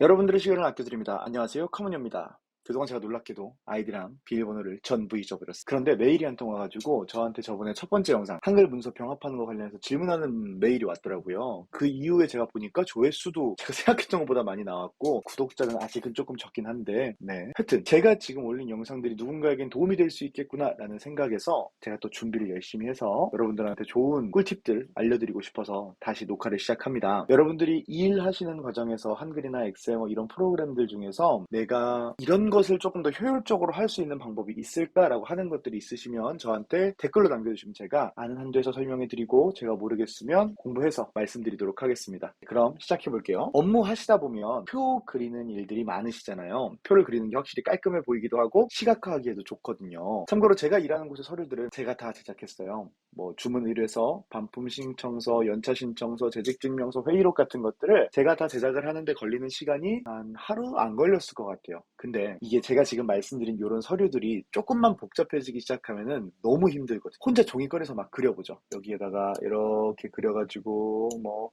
여러분들의 시간을 아껴드립니다. 안녕하세요. 커먼입니다. 그동안 제가 놀랍게도 아이디랑 비밀번호를 전부 잊어버렸어요. 그런데 메일이 한 통 와가지고 저한테 저번에 첫 번째 영상 한글 문서 병합하는 거 관련해서 질문하는 메일이 왔더라고요. 그 이후에 제가 보니까 조회수도 제가 생각했던 것보다 많이 나왔고 구독자는 아직은 조금 적긴 한데 네. 하여튼 제가 지금 올린 영상들이 누군가에겐 도움이 될 수 있겠구나 라는 생각에서 제가 또 준비를 열심히 해서 여러분들한테 좋은 꿀팁들 알려드리고 싶어서 다시 녹화를 시작합니다. 여러분들이 일하시는 과정에서 한글이나 엑셀 뭐 이런 프로그램들 중에서 내가 이런 것을 조금 더 효율적으로 할 수 있는 방법이 있을까라고 하는 것들이 있으시면 저한테 댓글로 남겨주시면 제가 아는 한도에서 설명해드리고 제가 모르겠으면 공부해서 말씀드리도록 하겠습니다. 그럼 시작해볼게요. 업무 하시다 보면 표 그리는 일들이 많으시잖아요. 표를 그리는 게 확실히 깔끔해 보이기도 하고 시각화하기에도 좋거든요. 참고로 제가 일하는 곳의 서류들은 제가 다 제작했어요. 뭐 주문 의뢰서, 반품 신청서, 연차 신청서, 재직 증명서, 회의록 같은 것들을 제가 다 제작을 하는데 걸리는 시간이 한 하루 안 걸렸을 것 같아요. 근데 이게 제가 지금 말씀드린 이런 서류들이 조금만 복잡해지기 시작하면은 너무 힘들거든요. 혼자 종이 꺼내서 막 그려보죠. 여기에다가 이렇게 그려가지고 뭐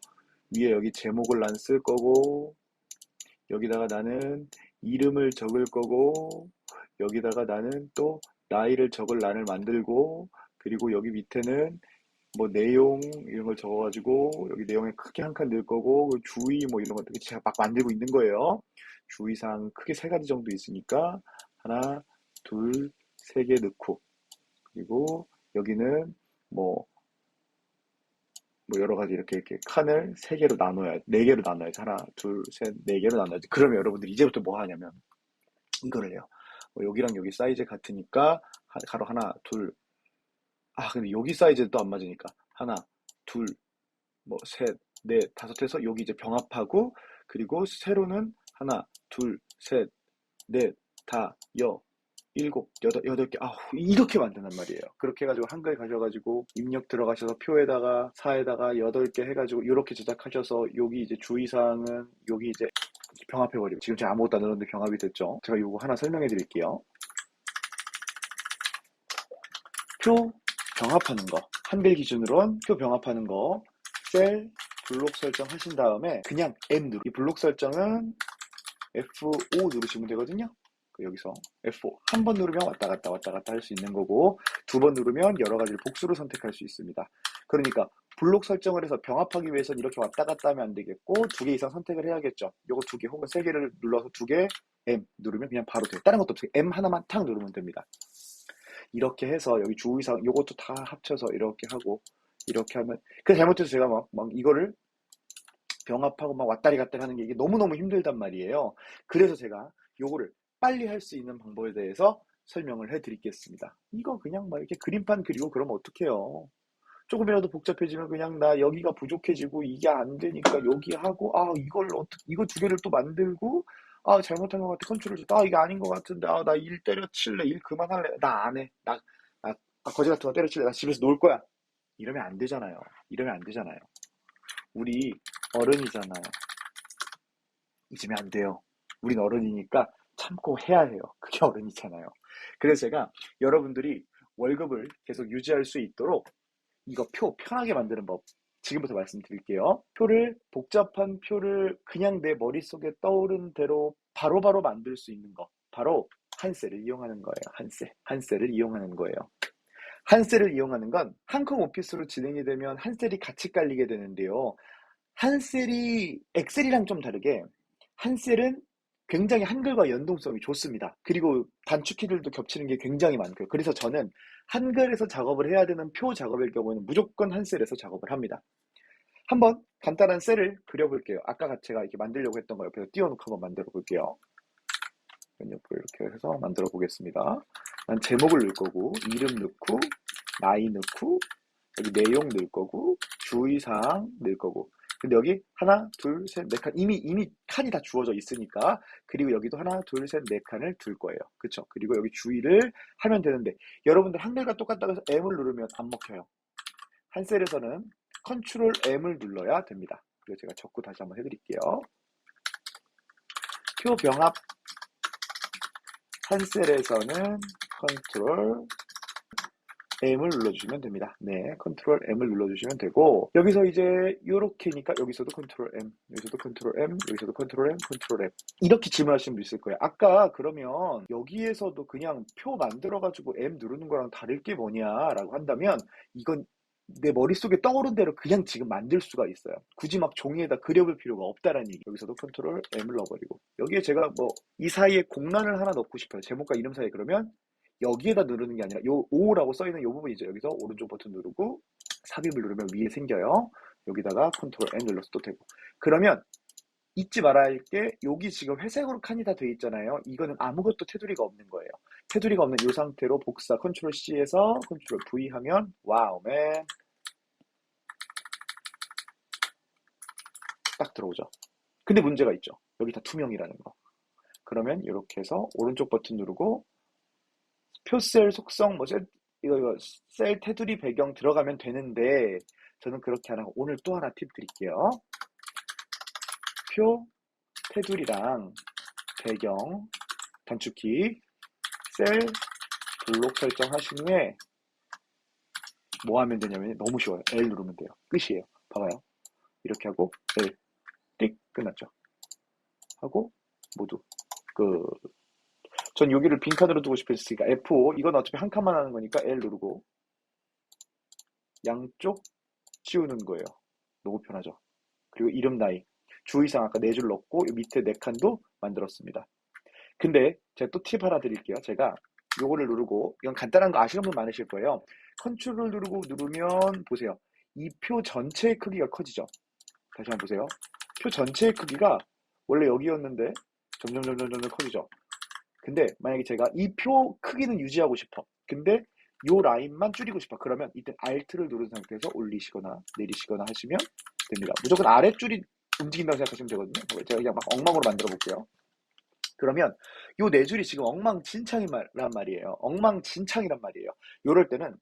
위에 여기 제목을 난 쓸 거고 여기다가 나는 이름을 적을 거고 여기다가 나는 또 나이를 적을 란을 만들고 그리고 여기 밑에는 뭐 내용 이런 걸 적어가지고 여기 내용에 크게 한 칸 넣을 거고 그 주의 뭐 이런 것들 제가 막 만들고 있는 거예요. 주의사항 크게 세 가지 정도 있으니까 하나, 둘, 세 개 넣고 그리고 여기는 뭐, 뭐 여러 가지 이렇게 이렇게 칸을 세 개로 나눠야 네 개로 나눠야지 하나, 둘, 셋, 네 개로 나눠야지. 그러면 여러분들이 이제부터 뭐 하냐면 이거를 해요. 뭐 여기랑 여기 사이즈 같으니까 가로 하나, 둘. 아 근데 여기 사이즈는 또 안 맞으니까 하나, 둘, 뭐 셋, 넷, 다섯 해서 여기 이제 병합하고 그리고 세로는 하나, 둘, 셋, 넷, 다, 여, 일곱, 여덟, 여덟 개, 아우, 이렇게 만든단 말이에요. 그렇게 해가지고 한글 가셔가지고 입력 들어가셔서 표에다가 사에다가 여덟 개 해가지고 이렇게 제작하셔서 여기 이제 주의사항은 여기 이제 병합해버리고 지금 제가 아무것도 안 넣었는데 병합이 됐죠. 제가 이거 하나 설명해 드릴게요. 표 병합하는 거. 한글 기준으로는 표 병합하는 거. 셀, 블록 설정 하신 다음에 그냥 M 누르. 이 블록 설정은 F5 누르시면 되거든요. 여기서 F5 한번 누르면 왔다 갔다 왔다 갔다 할 수 있는 거고 두 번 누르면 여러 가지를 복수로 선택할 수 있습니다. 그러니까 블록 설정을 해서 병합하기 위해서는 이렇게 왔다 갔다 하면 안 되겠고 두 개 이상 선택을 해야겠죠. 요거 두 개 혹은 세 개를 눌러서 두 개 M 누르면 그냥 바로 돼요. 다른 것도 없어요. M 하나만 탁 누르면 됩니다. 이렇게 해서 여기 주의사항 요것도 다 합쳐서 이렇게 하고 이렇게 하면 그 잘못해서 제가 막, 막 이거를 병합하고 막 왔다리 갔다리 하는 게 이게 너무너무 힘들단 말이에요. 그래서 제가 요거를 빨리 할 수 있는 방법에 대해서 설명을 해 드리겠습니다. 이거 그냥 막 이렇게 그림판 그리고 그러면 어떡해요. 조금이라도 복잡해지면 그냥 나 여기가 부족해지고 이게 안 되니까 여기 하고 아 이걸 어떻게 이거 두 개를 또 만들고 아 잘못한 것 같아. 컨트롤 아 이게 아닌 것 같은데. 아 나 일 때려칠래. 일 그만할래. 나 안 해. 나 나 아, 거지 같은 거 때려칠래. 나 집에서 놀 거야. 이러면 안 되잖아요. 이러면 안 되잖아요. 우리 어른이잖아요. 잊으면 안 돼요. 우린 어른이니까 참고 해야 해요. 그게 어른이잖아요. 그래서 제가 여러분들이 월급을 계속 유지할 수 있도록 이거 표 편하게 만드는 법 지금부터 말씀드릴게요. 표를 복잡한 표를 그냥 내 머릿속에 떠오른 대로 바로바로 바로 만들 수 있는 거 바로 한셀을 이용하는 거예요. 한셀. 한셀을 이용하는 거예요. 한셀을 이용하는 건 한컴 오피스로 진행이 되면 한셀이 같이 깔리게 되는데요. 한셀이 엑셀이랑 좀 다르게 한셀은 굉장히 한글과 연동성이 좋습니다. 그리고 단축키들도 겹치는 게 굉장히 많고요. 그래서 저는 한글에서 작업을 해야 되는 표 작업일 경우에는 무조건 한 셀에서 작업을 합니다. 한번 간단한 셀을 그려볼게요. 아까 제가 이렇게 만들려고 했던 거 옆에서 띄워놓고 한번 만들어 볼게요. 옆으로 이렇게 해서 만들어 보겠습니다. 난 제목을 넣을 거고, 이름 넣고, 나이 넣고, 여기 내용 넣을 거고, 주의사항 넣을 거고, 근데 여기 하나, 둘, 셋, 네 칸. 이미, 이미 칸이 다 주어져 있으니까. 그리고 여기도 하나, 둘, 셋, 네 칸을 둘 거예요. 그쵸? 그리고 여기 주의를 하면 되는데, 여러분들 한글과 똑같다고 해서 M을 누르면 안 먹혀요. 한 셀에서는 컨트롤 M을 눌러야 됩니다. 그리고 제가 적고 다시 한번 해드릴게요. 표 병합 한 셀에서는 컨트롤 M을 눌러주시면 됩니다. 네, 컨트롤 M을 눌러주시면 되고 여기서 이제 요렇게니까 여기서도 컨트롤 M, 여기서도 컨트롤 M, 여기서도 컨트롤 M, 컨트롤 M 이렇게 질문하시는 분 있을 거예요. 아까 그러면 여기에서도 그냥 표 만들어가지고 M 누르는 거랑 다를 게 뭐냐라고 한다면 이건 내 머릿속에 떠오른 대로 그냥 지금 만들 수가 있어요. 굳이 막 종이에다 그려볼 필요가 없다라는 얘기. 여기서도 컨트롤 M을 넣어버리고 여기에 제가 뭐 이 사이에 공란을 하나 넣고 싶어요. 제목과 이름 사이에 그러면 여기에다 누르는 게 아니라 요 5라고 써 있는 요 부분이죠. 여기서 오른쪽 버튼 누르고 삽입을 누르면 위에 생겨요. 여기다가 컨트롤 N 눌러서 또 되고 그러면 잊지 말아야 할 게 여기 지금 회색으로 칸이 다 돼 있잖아요. 이거는 아무것도 테두리가 없는 거예요. 테두리가 없는 이 상태로 복사 컨트롤 C에서 컨트롤 V 하면 와우 맨 딱 들어오죠. 근데 문제가 있죠. 여기 다 투명이라는 거. 그러면 이렇게 해서 오른쪽 버튼 누르고 표셀 속성 뭐 셀, 이거 이거 셀 테두리 배경 들어가면 되는데 저는 그렇게 안 하고 오늘 또 하나 팁 드릴게요. 표 테두리랑 배경 단축키 셀 블록 설정하신 후에 뭐 하면 되냐면 너무 쉬워요. L 누르면 돼요. 끝이에요. 봐봐요. 이렇게 하고 L 띡 끝났죠. 하고 모두 그 전 여기를 빈칸으로 두고 싶었으니까 F5 이건 어차피 한 칸만 하는 거니까 L 누르고 양쪽 지우는 거예요. 너무 편하죠. 그리고 이름 나이 주의사항 아까 네 줄 넣고 밑에 네 칸도 만들었습니다. 근데 제가 또 팁 하나 드릴게요. 제가 요거를 누르고 이건 간단한 거 아시는 분 많으실 거예요. 컨트롤 누르고 누르면 보세요. 이 표 전체의 크기가 커지죠. 다시 한번 보세요. 표 전체의 크기가 원래 여기였는데 점점 점점 점점 커지죠. 근데 만약에 제가 이 표 크기는 유지하고 싶어. 근데 요 라인만 줄이고 싶어. 그러면 이때 Alt를 누른 상태에서 올리시거나 내리시거나 하시면 됩니다. 무조건 아랫줄이 움직인다고 생각하시면 되거든요. 제가 그냥 막 엉망으로 만들어 볼게요. 그러면 요 네 줄이 지금 엉망진창이란 말이에요. 엉망진창이란 말이에요. 요럴 때는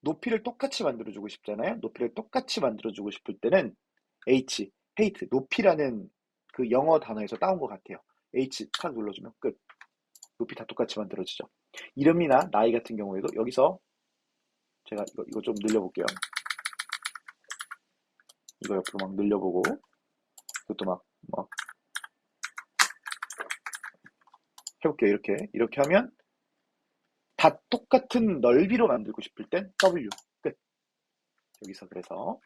높이를 똑같이 만들어주고 싶잖아요. 높이를 똑같이 만들어주고 싶을 때는 H, hate, 높이라는 그 영어 단어에서 따온 것 같아요. H 탁 눌러주면 끝. 높이 다 똑같이 만들어지죠. 이름이나 나이 같은 경우에도 여기서 제가 이거, 이거 좀 늘려볼게요. 이거 옆으로 막 늘려보고 이것도 막, 막 해볼게요. 이렇게. 이렇게 하면 다 똑같은 넓이로 만들고 싶을 땐 W. 끝. 여기서 그래서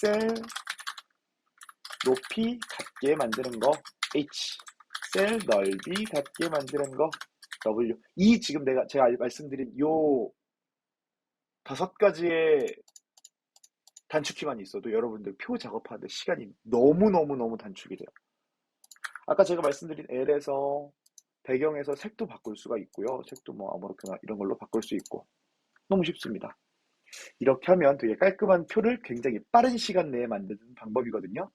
셀 높이 같게 만드는 거 H. 셀 넓이 같게 만드는 거 W. 이 지금 내가 제가 말씀드린 요 다섯 가지의 단축키만 있어도 여러분들 표 작업하는데 시간이 너무너무너무 단축이 돼요. 아까 제가 말씀드린 L에서 배경에서 색도 바꿀 수가 있고요. 색도 뭐 아무렇게나 이런 걸로 바꿀 수 있고 너무 쉽습니다. 이렇게 하면 되게 깔끔한 표를 굉장히 빠른 시간 내에 만드는 방법이거든요.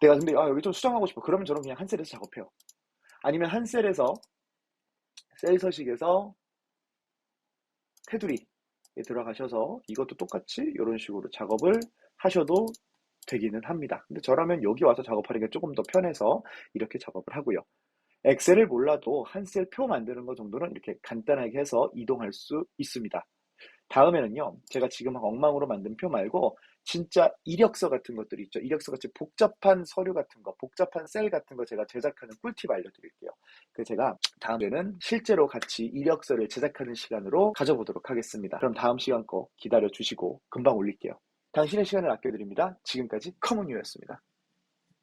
내가 근데 아, 여기 좀 수정하고 싶어. 그러면 저는 그냥 한 셀에서 작업해요. 아니면 한 셀에서 셀 서식에서 테두리에 들어가셔서 이것도 똑같이 이런 식으로 작업을 하셔도 되기는 합니다. 근데 저라면 여기 와서 작업하는 게 조금 더 편해서 이렇게 작업을 하고요. 엑셀을 몰라도 한 셀 표 만드는 것 정도는 이렇게 간단하게 해서 이동할 수 있습니다. 다음에는요, 제가 지금 엉망으로 만든 표 말고 진짜 이력서 같은 것들이 있죠. 이력서 같이 복잡한 서류 같은 거, 복잡한 셀 같은 거 제가 제작하는 꿀팁 알려드릴게요. 그 제가 다음에는 실제로 같이 이력서를 제작하는 시간으로 가져보도록 하겠습니다. 그럼 다음 시간 거 기다려 주시고 금방 올릴게요. 당신의 시간을 아껴드립니다. 지금까지 커먼유였습니다.